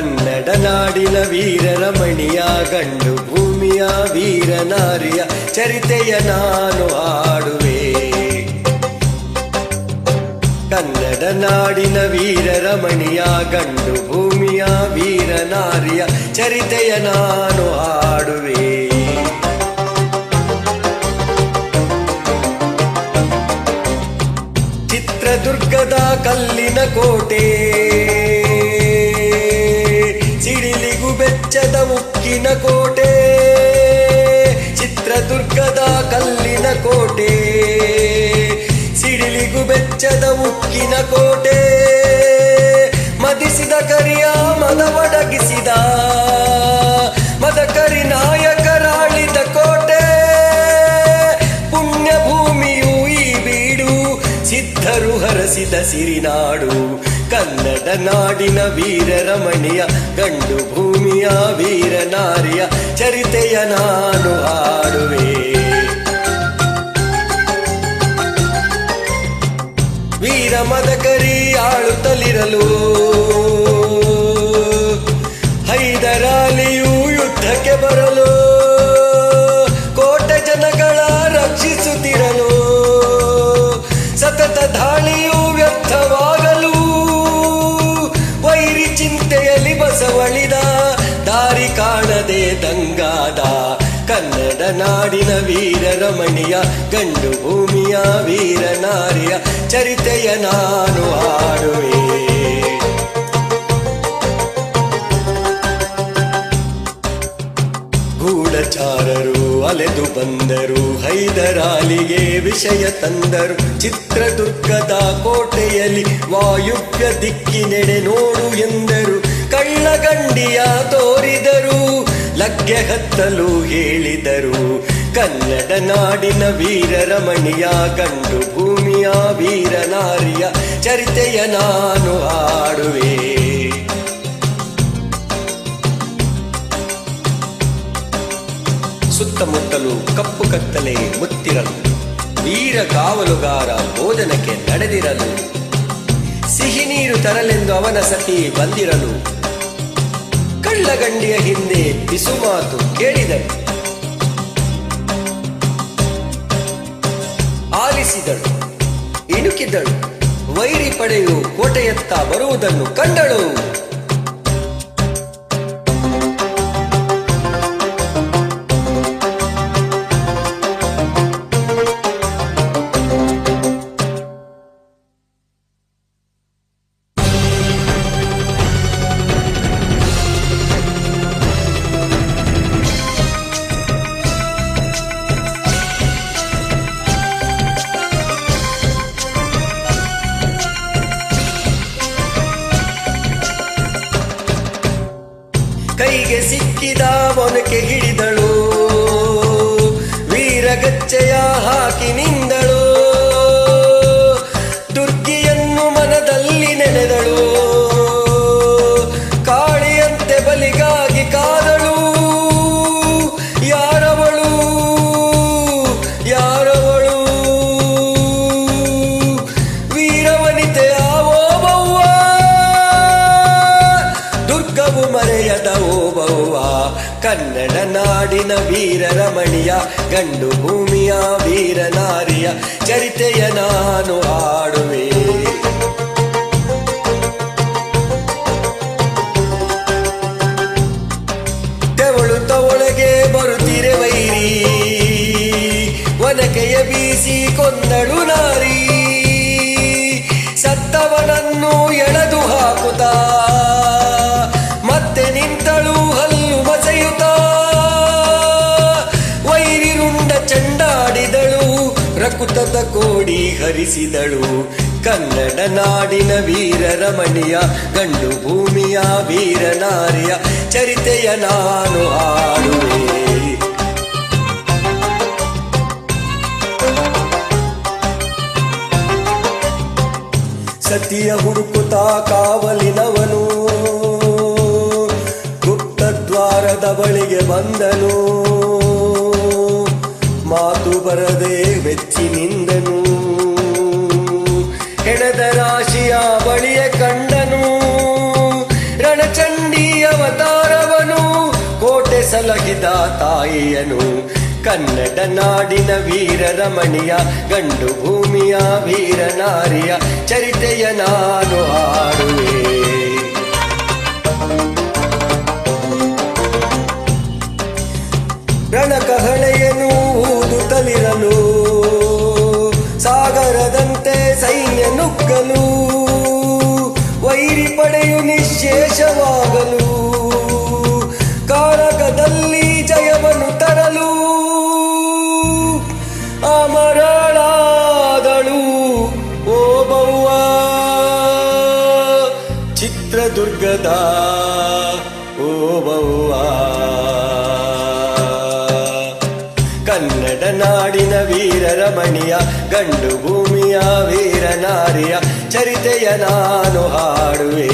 ಕನ್ನಡ ನಾಡಿನ ವೀರರ ಮಣಿಯ ಗಂಡು ಭೂಮಿಯ ವೀರ ನಾರಿಯ ಚರಿತೆಯ ನಾನು ಆಡುವೆ ಕನ್ನಡ ನಾಡಿನ ವೀರರ ಮಣಿಯ ಗಂಡು ಭೂಮಿಯ ವೀರ ನಾರಿಯ ಚರಿತೆಯ ನಾನು ಆಡುವೆ ಚಿತ್ರದುರ್ಗದ ಕಲ್ಲಿನ ಕೋಟೆ ಉಕ್ಕಿನ ಕೋಟೆ ಚಿತ್ರದುರ್ಗದ ಕಲ್ಲಿನ ಕೋಟೆ ಸಿಡಿಲಿಗು ಬೆಚ್ಚದ ಉಕ್ಕಿನ ಕೋಟೆ ಸಿದ್ಧರು ಹರಸಿದ ಸಿರಿನಾಡು, ಕನ್ನಡ ನಾಡಿನ ವೀರರಮಣಿಯ ಗಂಡು ಭೂಮಿಯ ವೀರ ನಾರಿಯ ಚರಿತೆಯ ನಾನು ಹಾಡುವೆ. ವೀರ ಮದಕರಿ ಆಳುತ್ತಲಿರಲು, ಹೈದರಾಲಿಯು ಯುದ್ಧಕ್ಕೆ ಬರಲು. ದಂಗಾದ ಕನ್ನಡ ನಾಡಿನ ವೀರರಮಣಿಯ ಗಂಡು ಭೂಮಿಯ ವೀರ ನಾರಿಯ ಚರಿತೆಯ ನಾನು ಹಾಡುವೆ. ಗೂಢಚಾರರು ಅಲೆದು ಬಂದರು, ಹೈದರಾಲಿಗೆ ವಿಷಯ ತಂದರು. ಚಿತ್ರದುರ್ಗದ ಕೋಟೆಯಲ್ಲಿ ವಾಯುವ್ಯ ದಿಕ್ಕಿನೆಡೆ ನೋಡು ಎಂದರು. ಕಳ್ಳಗಂಡಿಯ ತೋರಿದರು ಲಗ್ಗೆ ಹತ್ತಲು ಹೇಳಿದರು. ಕನ್ನಡ ನಾಡಿನ ವೀರರಮಣಿಯ ಗಂಡು ಭೂಮಿಯ ವೀರ ನಾರಿಯ ಚರಿತೆಯ ನಾನು ಹಾಡುವೆ. ಸುತ್ತಮುತ್ತಲು ಕಪ್ಪು ಕತ್ತಲೆ ಮುತ್ತಿರಲು, ವೀರ ಕಾವಲುಗಾರ ಬೋಧನಕ್ಕೆ ನಡೆದಿರಲು, ಸಿಹಿ ನೀರು ತರಲೆಂದು ಅವನ ಸತಿ ಬಂದಿರಲು ಕಳ್ಳಗಂಡಿಯ ಹಿಂದೆ ಬಿಸುಮಾತು ಕೇಳಿದಳು ಆಲಿಸಿದಳು ಇಣುಕಿದಳು ವೈರಿ ಪಡೆಯು ಕೋಟೆಯತ್ತ ಬರುವುದನ್ನು ಕಂಡಳು. কি দাবনকে ಕನ್ನಡ ನಾಡಿನ ವೀರರಮಣಿಯ ಗಂಡು ಭೂಮಿಯ ವೀರ ನಾರಿಯ ಚರಿತೆಯ ನಾನು ಆಡುವೆ ತೆವಳುತ್ತ ಒಳಗೆ ಬರುತ್ತಿರೆ ವೈರಿ, ಒನಕೆಯ ಬೀಸಿ ಕೊಂದಳು ನಾರಿ, ಸತ್ತವನನ್ನು ಎಳೆದು ಹಾಕುತ್ತಾ ಕೋಡಿ ಹರಿಸಿದಳು. ಕನ್ನಡ ನಾಡಿನ ವೀರರಮಣಿಯ ಗಂಡು ಭೂಮಿಯ ವೀರ ನಾರಿಯ ಚರಿತೆಯ ನಾನು ಹಾಡುವೆ. ಸತಿಯ ಹುಡುಕುತ್ತಾ ಕಾವಲಿನವನು ಗುಪ್ತ ದ್ವಾರದ ಬಳಿಗೆ ಬಂದನು. ಹೆಣದ ರಾಶಿಯ ಬಳಿಯ ಕಂಡನು. ರಣಚಂಡಿ ಅವತಾರವನು, ಕೋಟೆ ಸಲಗಿದ ತಾಯಿಯನು. ಕನ್ನಡ ನಾಡಿನ ವೀರ ರಮಣಿಯ, ಗಂಡು ಭೂಮಿಯ ವೀರ ನಾರಿಯ ಚರಿತೆಯ ನಾನು ಹಾಡುವೆ. ರಣಕಹ ನುಗ್ಗಲು, ವೈರಿ ಪಡೆಯು ನಿಶೇಷವಾಗಲು, ಕಾರಕದಲ್ಲಿ ಜಯವನ್ನು ತರಲು, ಅಮರಳಾದಳು ಓ ಬವ್ವ. ಚಿತ್ರದುರ್ಗದ ಓ ಬವ್ವ. ಕನ್ನಡ ನಾಡಿನ ವೀರರಮಣಿಯ ಗಂಡು ಭೂಮಿಯ ವೀರ ನಾರಿಯ ಚರಿತೆಯ ನಾನು ಹಾಡುವೆ.